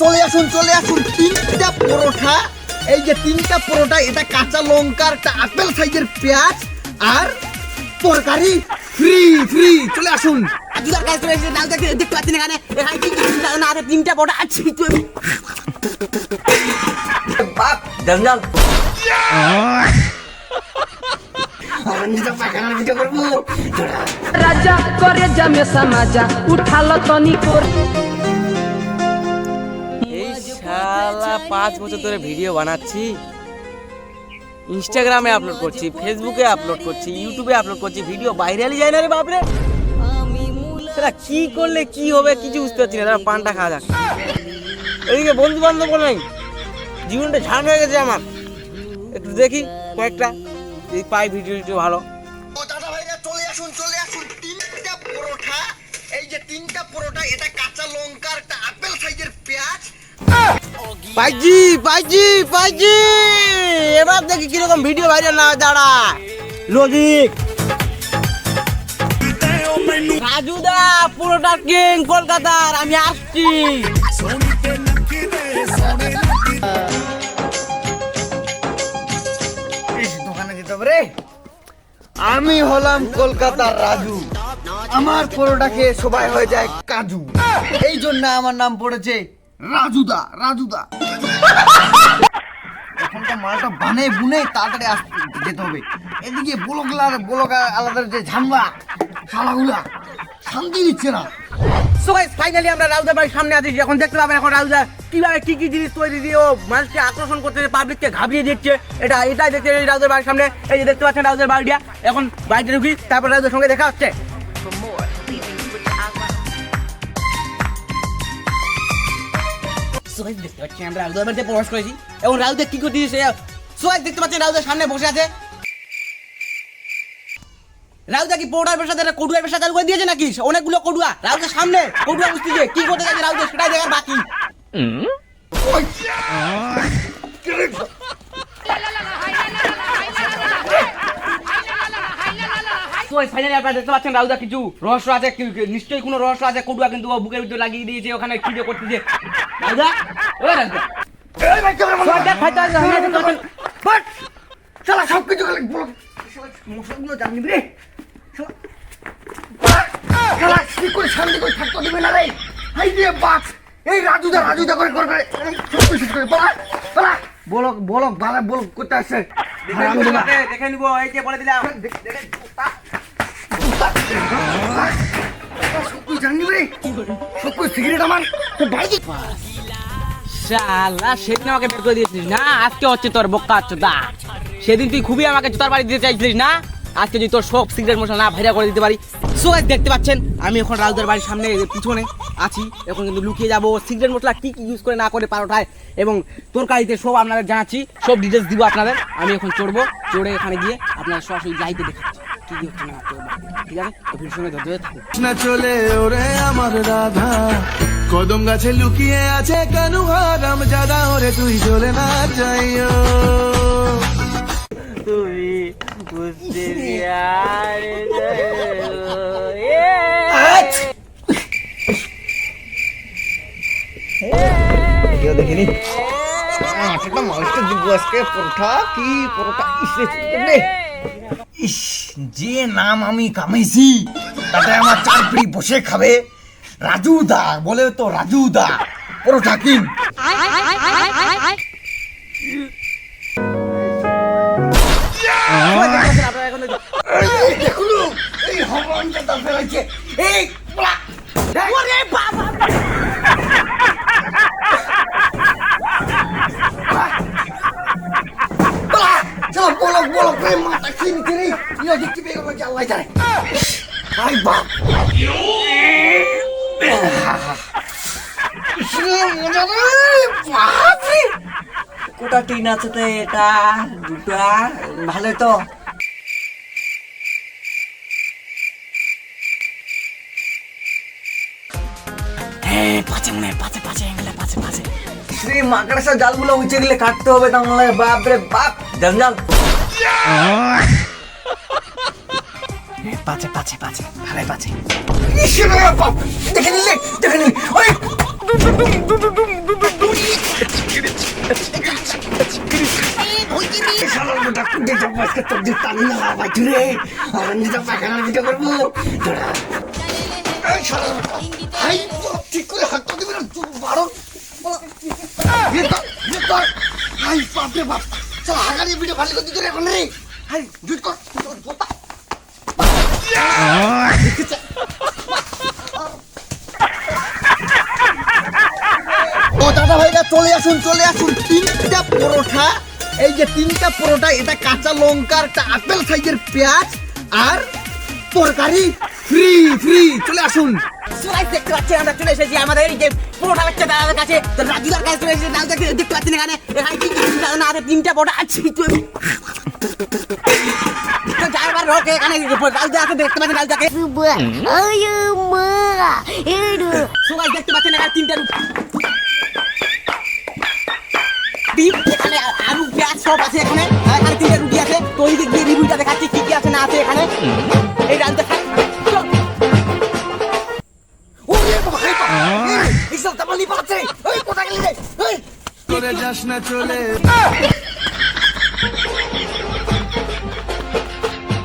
চলে আসুন চলে আসুন। তিনটা পরোটা এই যে তিনটা পরোটা এটা কাঁচা লঙ্কার একটা আপেল সাইজের পেঁয়াজ আর তরকারি। ফ্রি ফ্রি চলে আসুন। কাজ করে এসে ডাল দেখতে দেখতে পাচ্ছি না এখানে এখানে কি না আছে তিনটা বড় আছে বাপ রাজা করে জামে সমাজা উঠালো তনি করে শালা পাঁচ বছর ধরে ভিডিও বানাচ্ছি। ইনস্টাগ্রামে আপলোড করছি ফেসবুকে আপলোড করছি ইউটিউবে আপলোড করছি ভিডিও ভাইরালই যায় না রে বাপরে। সেটা কি করলে কি হবে কিছু বুঝতে পারছি না তারা পানটা খাওয়া যাক। এদিকে বন্ধু বান্ধব নেই জীবনটা ঝাড় হয়ে গেছে আমার। একটু দেখি কয়েকটা যদি পাই ভিডিও টিডিও ভালো। পাইছি পাইছি পাইছি। এবার দেখি কীরকম ভিডিও ভাইরাল না দাঁড়া। লজিক রাজুদা, পুরোটা কিং কলকাতার, আমি আসছি। আমি হলাম কলকাতার রাজু। আমার পরোটা খেয়ে সবাই হয়ে যায় কাজু। এই জন্য আমার নাম পড়েছে রাজুদা রাজুদা। এখন মালটা বানে বুনে তাড়াতাড়ি আসতে যেতে হবে। এদিকে ব্লগলার ব্লগ আলাদা যে ঝামলা, শালাগুলা, শান্তি দিচ্ছে না। সো গাইস ফাইনালি আমরা রাউদার বাড়ির সামনে আছি। এখন দেখতে পাবেন এখন রাউদা কীভাবে কি কি জিনিস তৈরি দিয়ে ও মানুষকে আকর্ষণ করতেছে পাবলিককে ঘাবড়িয়ে দিচ্ছে। এটা, এটাই দেখতে এই বাড়ির সামনে। এই যে দেখতে পাচ্ছেন রাউদার বাড়িটা। এখন বাড়িতে ঢুকি, তারপর রাউদার সঙ্গে দেখা হচ্ছে। দেখতে পাচ্ছি আমরা প্রবেশ করেছি। এবং কি করতে সো দেখতে সামনে বসে আছে। কি পৌডার পেশা চালু করে দিয়েছে নাকি? অনেকগুলো সামনে বুঝতেছে কি করতে যাচ্ছে সেটাই দেখার বাকি। পাচ্ছেন কিছু রহস্য আছে নিশ্চয়ই কোনো রহস্য আছে। কডুয়া কিন্তু বুকের ভিতরে লাগিয়ে দিয়েছে, ওখানে কি যে করতেছে। রাউদা ও রাউদা সব দেখ, ফাইতে আছে, আমরা দেখতে পাচ্ছেন। বাট শালা সব কিছু খালি ব্লগ শালা মশাগুলো জানি রে। শালা। কি করে শান্তি করে থাকতে দিবে না রে? হাই রে বাপ এই রাজুদা রাজুদা করে করে করে। সব কিছু করে বলক বলক বলক করতে আসছে দেখে নিবো দেখে এই যে বলে দিলাম। কিছু সেদিন আমাকে বের করে দিয়েছিলিস না? আজকে হচ্ছে তোর বক্কা হচ্ছে দা সেদিন তুই খুবই আমাকে জুতার বাড়ি দিতে চাইছিলিস না? আজকে যদি তোর সব সিগারেট মশলা না ভাইরা করে দিতে পারি। সো দেখতে পাচ্ছেন, আমি এখন রাউদের বাড়ির সামনে পিছনে আছি। এখন কিন্তু লুকিয়ে যাব। সিগারেট মশলা কি কি ইউজ করে না করে পারোটায়। এবং তরকারিতে সব আপনাদের জানাচ্ছি। সব ডিটেলস দিব আপনাদের। আমি এখন চড়বো। চড়ে এখানে গিয়ে আপনারা সরাসরি যাইতে দেখাচ্ছি। কি কি হচ্ছে না হচ্ছে ওর বাড়িতে। ঠিক আছে? তো ভিডিওর সঙ্গে ধরতে থাকুন না চলে ওরে আমার রাধা কদম গাছে লুকিয়ে আছে কানু হারাম জাদা ওরে তুই চলে না যাইও। তুমি বুঝতে দেখিনি? একটা মানুষটা দিব আজকে পরোটা কি পরোটা ইস। ইস, যে নাম আমি কামাইছি, তাতে আমার চার বসে খাবে রাজু দা বলে তো রাজু দা পরোটা কিন। এই দেখুন, এই হবনটা দা ফেলাইছে এই বলা ওরে বাবা। বলা চলো বলো বলো, প্রেম মাথা খেয়ে ইয়ে দেখতে পেয়ে গেলো যে আল্লাহ জানে হাই বাপ মজা রে বাপ রে কোটা টিন আছে তো এটা দুটা ভালো তো পাঁচে মনে পাঁচে পাঁচে এগুলো পাঁচে পাঁচে শ্রী মাকড়সা জালগুলো উঁচে গেলে কাটতে হবে তাহলে বাপ রে বাপ জঞ্জাল পাঁচে পাঁচে পাঁচে ভালো পাঁচে রে দেখে নিলে দেখে নিলে ওই শালার বেটা কুটে যাব আজকে তোর যে টানি না ভাই রে আমার নিজে পায়খানার ভিডিও করব দাঁড়া। এই শালার বেটা, হাই বল, ঠিক করে হাতটা দিবি না তুই বারো ইয়ে কর, ইয়ে কর। হাই বাপ রে বাপ চল হাগারি ভিডিও ভালো করে দিতে রে এখন রে হাই জুট কর তোর পোতা ও দাদা ভাইরা চলে আসুন চলে আসুন। তিনটা পরোটা এই যে তিনটা পরোটা এটা কাঁচা লঙ্কার একটা আপেল সাইজের পেঁয়াজ আর তরকারি। ফ্রি ফ্রি চলে আসুন। সবাই দেখতে পাচ্ছেন আমরা চলে এসেছি আমাদের এই যে বাচ্চা দাদার কাছে। তো রাজুদার কাছে চলে এসেছি দাদা দেখতে পাচ্ছেন এখানে। এখানে কি কি দাদা না আছে তিনটা পোটা আছে দেখতে পাচ্ছেন রাজুদাকে এখানে আলু পেঁয়াজ সব আছে এখানে। এখানে তিনটা রুটি আছে। তো ওই দিক দিয়ে রিভিউটা দেখাচ্ছি কি কি আছে না আছে এখানে। এই রাজুদা খাই। চল। যাস না চলে।